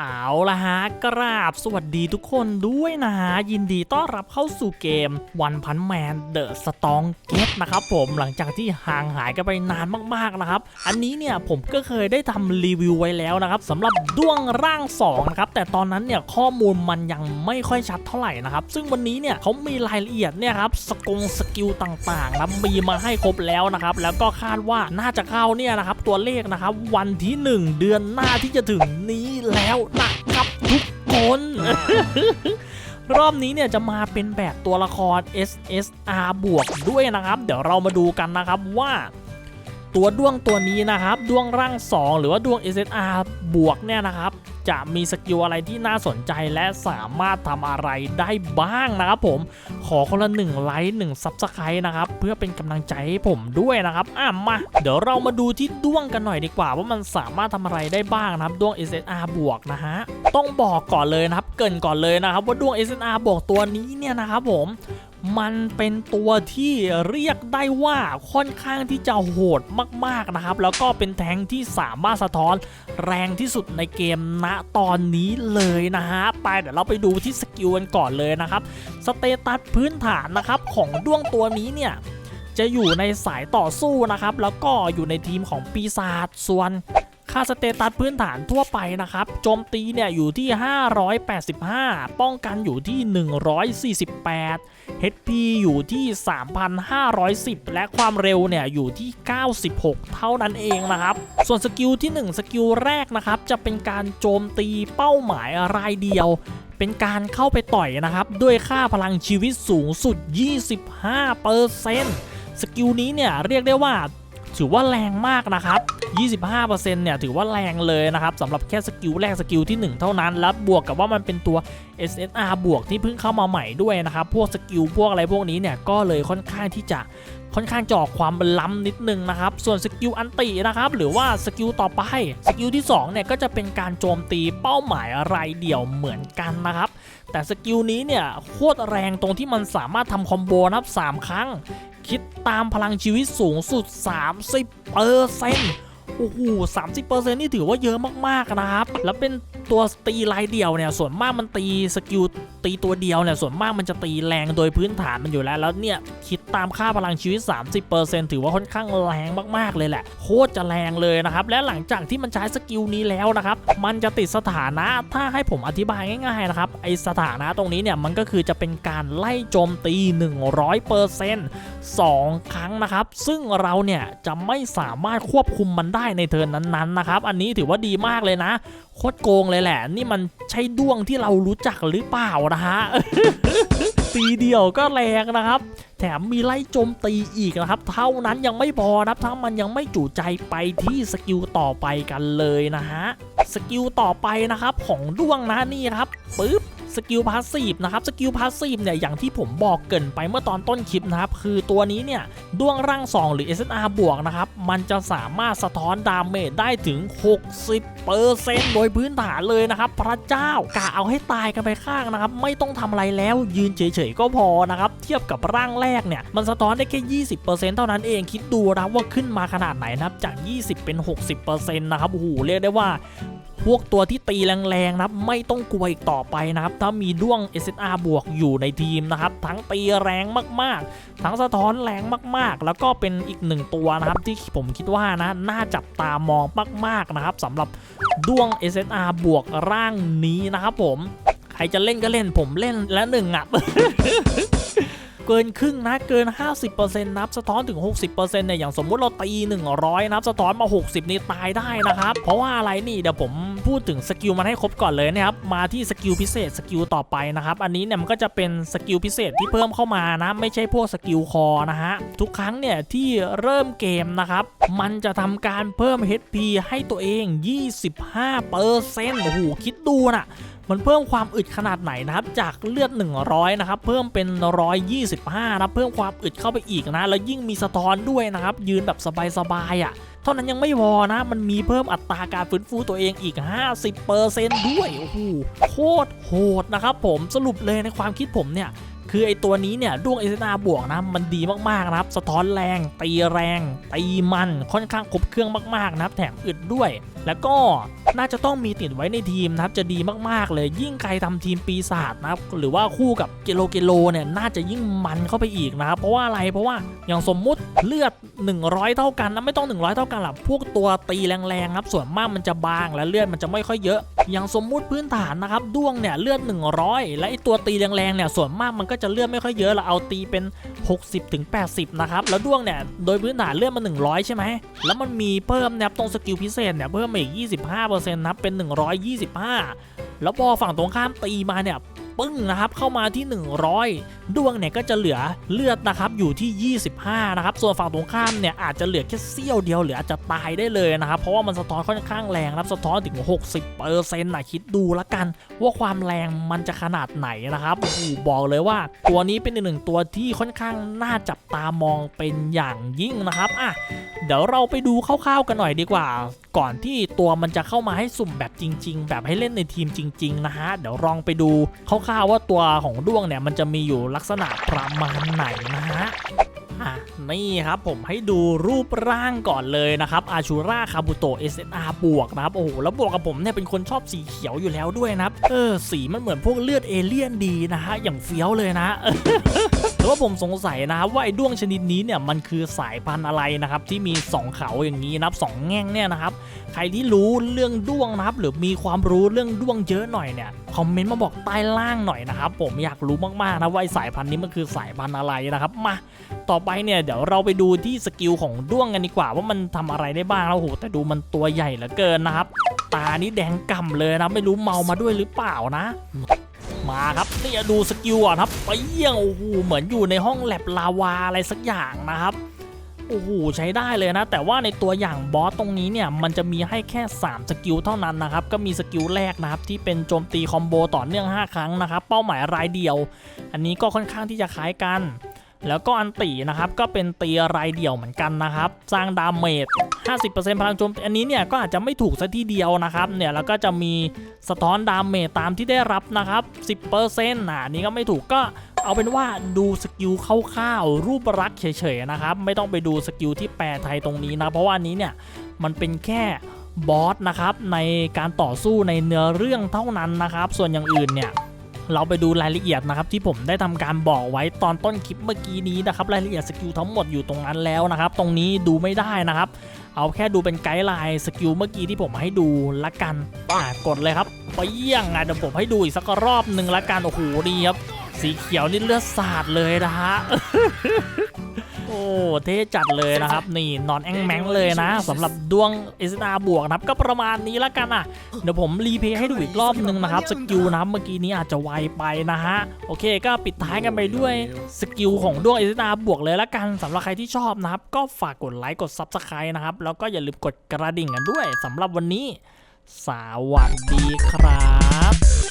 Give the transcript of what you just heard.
เอาละฮะกราบสวัสดีทุกคนด้วยนะฮะ ยินดีต้อนรับเข้าสู่เกมวันพันแมนเดอะสตองเกตนะครับผมหลังจากที่ห่างหายกันไปนานมากๆนะครับ อันนี้เนี่ยผมก็เคยได้ทำรีวิวไว้แล้วนะครับสำหรับด้วงร่าง2นะครับแต่ตอนนั้นเนี่ยข้อมูลมันยังไม่ค่อยชัดเท่าไหร่นะครับ ซึ่งวันนี้เนี่ยเขามีรายละเอียดเนี่ยครับสกงสกิลต่างๆนะมีมาให้ครบแล้วนะครับแล้วก็คาดว่าน่าจะเข้าเนี่ยนะครับตัวเลขนะครับวันที่ 1 เดือนหน้าที่จะถึงนี้แล้วนะครับทุกคน รอบนี้เนี่ยจะมาเป็นแบบตัวละคร SSR บวกด้วยนะครับ เดี๋ยวเรามาดูกันนะครับว่า ตัวด้วงตัวนี้นะครับด้วงร่าง 2 หรือว่าด้วง SSR บวกเนี่ยนะครับ จะมีสกิลอะไรที่น่าสนใจและสามารถทำอะไรได้บ้างนะครับผมขอคนละ1ไลค์1ซับสไครต์นะครับเพื่อเป็นกำลังใจให้ผมด้วยนะครับอะมาเดี๋ยวเรามาดูที่ด้วงกันหน่อยดีกว่า ว่ามันสามารถทำอะไรได้บ้างนะครับด้วง SSR บวกนะฮะต้องบอกก่อนเลยนะครับเกรินก่อนเลยนะครับว่าด้วง SSR บวกตัวนี้เนี่ยนะครับผม มันเป็นตัวที่เรียกได้ว่าค่อนข้างที่จะโหดมากๆนะครับ แล้วก็เป็นแทงที่สามารถสะท้อนแรงที่สุดในเกมณตอนนี้เลยนะฮะไปเดี๋ยวเราไปดูที่สกิลกันก่อนเลยนะครับสเตตัสพื้นฐานนะครับของด้วงตัวนี้เนี่ยจะอยู่ในสายต่อสู้นะครับ แล้วก็อยู่ในทีมของปีศาจส่วน ค่าสเตตัสพื้นฐานทั่วไปนะครับโจมตีเนี่ยอยู่ที่ 585 ป้องกันอยู่ที่ 148 HP อยู่ที่ 3,510 และความเร็วเนี่ยอยู่ที่ 96 เท่านั้นเองนะครับ ส่วนสกิลที่ 1 สกิลแรกนะครับ จะเป็นการโจมตีเป้าหมายรายเดียว เป็นการเข้าไปต่อยนะครับ ด้วยค่าพลังชีวิตสูงสุด 25%สกิลนี้เนี่ยเรียกได้ว่า ถือว่าแรงมากนะครับ 25%เนี่ยถือว่าแรงเลยนะครับสำหรับแค่สกิลแรกสกิลที่ 1 เท่านั้น แล้วบวกกับว่ามันเป็นตัว SSR บวกที่เพิ่งเข้ามาใหม่ด้วยนะครับ พวกสกิลพวกอะไรพวกนี้เนี่ยก็เลยค่อนข้างที่จะค่อนข้างจะออกความล้ำนิดนึงนะครับ ส่วนสกิลอันตินะครับ หรือว่าสกิลต่อไป สกิลที่2เนี่ยก็จะเป็นการโจมตีเป้าหมายรายเดี่ยวเหมือนกันนะครับ แต่สกิลนี้เนี่ยโคตรแรงตรงที่มันสามารถทำคอมโบนับ 3 ครั้ง คิดตามพลังชีวิตสูงสุด 30เปอร์เซ็นต์โอ้โห30%นี่ถือว่าเยอะมากๆนะครับ แล้วเป็นตัวตีลายเดียวเนี่ย ส่วนมากมันตีสกิล ตีตัวเดียวเนี่ยส่วนมากมันจะตีแรงโดยพื้นฐานมันอยู่แล้ว แล้วเนี่ยคิดตามค่าพลังชีวิต 30%ถือว่าค่อนข้างแรงมากๆเลยแหละ โคตรจะแรงเลยนะครับ และหลังจากที่มันใช้สกิลนี้แล้วนะครับ มันจะติดสถานะถ้าให้ผมอธิบายง่ายๆนะครับไอสถานะตรงนี้เนี่ยมันก็คือจะเป็นการไล่โจมตี 100% 2 ครั้งนะครับ ซึ่งเราเนี่ยจะไม่สามารถควบคุมมันได้ในเทิร์นนั้นๆนะครับ อันนี้ถือว่าดีมากเลยนะ โคตรโกงเลยแหละ นี่มันใช่ด้วงที่เรารู้จักหรือเปล่านะฮะตีเดียวก็แรงนะครับ แถมมีไล่โจมตีอีกนะครับ เท่านั้นยังไม่พอนะครับถ้ามันยังไม่จู่ใจไปที่สกิลต่อไปกันเลยนะฮะสกิลต่อไปนะครับของด้วงนะนี่ครับปึ๊บ สกิลพาสซีฟนะครับสกิลพาสซีฟเนี่ยอย่างที่ผมบอกเกินไปเมื่อตอนต้นคลิปนะครับคือตัวนี้เนี่ยด้วงร่าง 2 หรือ SSR บวกนะครับมันจะสามารถสะท้อนดาเมจได้ถึง 60%โดยพื้นฐานเลยนะครับ พระเจ้ากะเอาให้ตายกันไปข้างนะครับ ไม่ต้องทำอะไรแล้วยืนเฉยๆก็พอนะครับ เทียบกับร่างแรกเนี่ยมันสะท้อนได้แค่ 20%เท่านั้นเองคิดดูนะว่าขึ้นมาขนาดไหนนะครับจาก 20 เป็น 60%นะครับโอ้โหเรียกได้ว่า พวกตัวที่ตีแรงๆนะครับไม่ต้องกลัวอีกต่อไปนะครับ ถ้ามีด้วง SSR บวกอยู่ในทีมนะครับ ทั้งตีแรงมากๆ ทั้งสะท้อนแรงมากๆ แล้วก็เป็นอีกหนึ่งตัวนะครับ ที่ผมคิดว่านะน่าจับตามองมากๆนะครับสำหรับด้วง SSR บวกร่างนี้นะครับผม ใครจะเล่นก็เล่นผมเล่นและหนึ่งอะ เกินครึ่งนะเกิน 50%นับสะท้อนถึง 60%เนี่ยอย่างสมมุติเราตี 100 นับสะท้อนมา 60 นี่ตายได้นะครับ เพราะว่าอะไรนี่เดี๋ยวผมพูดถึงสกิลมันให้ครบก่อนเลยนะครับ มาที่สกิลพิเศษสกิลต่อไปนะครับ อันนี้เนี่ยมันก็จะเป็นสกิลพิเศษที่เพิ่มเข้ามานะ ไม่ใช่พวกสกิลคอนะฮะ ทุกครั้งเนี่ยที่เริ่มเกมนะครับ มันจะทำการเพิ่ม HP ให้ตัวเอง 25%โอ้โหคิดดูนะ มันเพิ่มความอึดขนาดไหนนะครับ จากเลือด 100 นะครับ เพิ่มเป็น 125 นะเพิ่มความอึดเข้าไปอีกนะ แล้วยิ่งมีสะท้อนด้วยนะครับ ยืนแบบสบายๆอะ่ะเท่านั้นยังไม่พอนะ มันมีเพิ่มอัตราการฟื้นฟูตัวเองอีก 50%ด้วย โอ้โห โคตรโหดนะครับผม สรุปเลยในความคิดผมเนี่ย คือไอตัวนี้เนี่ยดวงเอเซนาบวกนะ มันดีมากๆนะครับ สะท้อนแรง ตีแรง ตีมัน ค่อนข้างครบเครื่องมากๆนะครับ แถมอึดด้วย แล้วก็น่าจะต้องมีติดไว้ในทีมนะครับจะดีมากๆเลยยิ่งใครทำทีมปีศาจนะครับหรือว่าคู่กับเกโลเกโลเนี่ยน่าจะยิ่งมันเข้าไปอีกนะครับเพราะว่าอะไรเพราะว่าอย่างสมมุติเลือด 100 เท่ากันนะไม่ต้อง 100 เท่ากันหรอกพวกตัวตีแรงๆครับส่วนมากมันจะบางและเลือดมันจะไม่ค่อยเยอะ อย่างสมมุติพื้นฐานนะครับด้วงเนี่ยเลือด 100 และไอตัวตีแรงๆเนี่ยส่วนมากมันก็จะเลือดไม่ค่อยเยอะเราเอาตีเป็น 60ถึง80 นะครับแล้วด้วงเนี่ยโดยพื้นฐานเลือดมัน100 ใช่ไหมแล้วมันมีเพิ่มนะครับตรงสกิลพิเศษเนี่ยเพิ่มมาอีก 25%นะครับเป็น 125 แล้วพอฝั่งตรงข้ามตีมาเนี่ยปึ้งนะครับเข้ามาที่ 100 ดวงเนี่ยก็จะเหลือเลือดนะครับอยู่ที่ 25 นะครับ ส่วนฝั่งตรงข้ามเนี่ยอาจจะเหลือแค่เสี้ยวเดียวหรืออาจจะตายได้เลยนะครับ เพราะว่ามันสะท้อนค่อนข้างแรงนะครับสะท้อนถึง 60เปอร์เซ็นต์นะคิดดูละกัน ว่าความแรงมันจะขนาดไหนนะครับโอ้โหบอกเลยว่า ตัวนี้เป็นอีกหนึ่งตัวที่ค่อนข้างน่าจับตามองเป็นอย่างยิ่งนะครับอะเดี๋ยวเราไปดูคร่าวๆกันหน่อยดีกว่า ก่อนที่ตัวมันจะเข้ามาให้สุ่มแบบจริง ๆ แบบให้เล่นในทีมจริง ๆ นะฮะ เดี๋ยวลองไปดูคร่าวๆว่าตัวของด้วงเนี่ยมันจะมีอยู่ลักษณะประมาณไหนนะฮะอะนี่ครับผมให้ดูรูปร่างก่อนเลยนะครับอาชูราคาบุโต SNR บวกนะครับโอ้โหแล้วบวกกับผมเนี่ยเป็นคนชอบสีเขียวอยู่แล้วด้วยนะครับเออสีมันเหมือนพวกเลือดเอเลี่ยนดีนะฮะอย่างเฟี้ยวเลยนะ แต่ว่าผมสงสัยนะครับว่าไอ้ด้วงชนิดนี้เนี่ยมันคือสายพันธุ์อะไรนะครับที่มี 2 เขาอย่างนี้นะครับสองแง่งเนี่ยนะครับใครที่รู้เรื่องด้วงนะครับหรือมีความรู้เรื่องด้วงเยอะหน่อยเนี่ยคอมเมนต์มาบอกใต้ล่างหน่อยนะครับผมอยากรู้มากๆนะว่าไอ้สายพันธุ์นี้มันคือสายพันธุ์อะไรนะครับมาต่อไปเนี่ยเดี๋ยวเราไปดูที่สกิลของด้วงกันดีกว่า ว่ามันทำอะไรได้บ้างแล้วโหแต่ดูมันตัวใหญ่เหลือเกินนะครับ ตานี่แดงก่ำเลยนะไม่รู้เมามาด้วยหรือเปล่านะ มาครับนี่ดูสกิลอะครับไปเยี่ยงโอ้โหเหมือนอยู่ในห้องแลบลาวาอะไรสักอย่างนะครับโอ้โหใช้ได้เลยนะ แต่ว่าในตัวอย่างบอสตรงนี้เนี่ยมันจะมีให้แค่ 3 สกิลเท่านั้นนะครับ ก็มีสกิลแรกนะครับ ที่เป็นโจมตีคอมโบต่อเนื่อง 5 ครั้งนะครับ เป้าหมายรายเดียว อันนี้ก็ค่อนข้างที่จะคล้ายกัน แล้วก็อันตีนะครับก็เป็นตีรายเดี่ยวเหมือนกันนะครับ สร้างดาเมจ 50%พลังโจมตีอันนี้เนี่ยก็อาจจะไม่ถูกซะทีเดียวนะครับเนี่ยแล้วก็จะมีสะท้อนดาเมจตามที่ได้รับนะครับ 10%นะนี้ก็ไม่ถูกก็เอาเป็นว่าดูสกิลคร่าวๆรูปรักษ์เฉยๆนะครับ ไม่ต้องไปดูสกิลที่แปลไทยตรงนี้นะ เพราะว่านี้เนี่ยมันเป็นแค่บอสนะครับในการต่อสู้ในเนื้อเรื่องเท่านั้นนะครับ ส่วนอย่างอื่นเนี่ย เราไปดูรายละเอียดนะครับที่ผมได้ทำการบอกไว้ตอนต้นคลิปเมื่อกี้นี้นะครับรายละเอียดสกิลทั้งหมดอยู่ตรงนั้นแล้วนะครับ ตรงนี้ดูไม่ได้นะครับ เอาแค่ดูเป็นไกด์ไลน์สกิลเมื่อกี้ที่ผมให้ดูละกันอ่ากดเลยครับไปเยี่ยงอะเดี๋ยวผมให้ดูอีกสักรอบหนึ่งละกันโอ้โหดีครับสีเขียวนี่เลือดสาดเลยนะฮะโอ้ เท่จัดเลยนะครับ นี่นอนแองแมงเลยนะสำหรับดวง s อ r บวกนะครับก็ประมาณนี้ละกันอะเดี๋ยวผมรีเพย์ให้ดูอีกรอบนึงนะครับสกิลนะเมื่อกี้นี้อาจจะไวไปนะฮะโอเค ก็ปิดท้ายกันไปด้วยสกิลของดวง s อ r บวกเลยละกันสำหรับใครที่ชอบนะครับ ก็ฝากกดไลค์กด Subscribe นะครับแล้วก็อย่าลืมกดกระดิ่งกันด้วยสำหรับวันนี้ สวัสดีครับ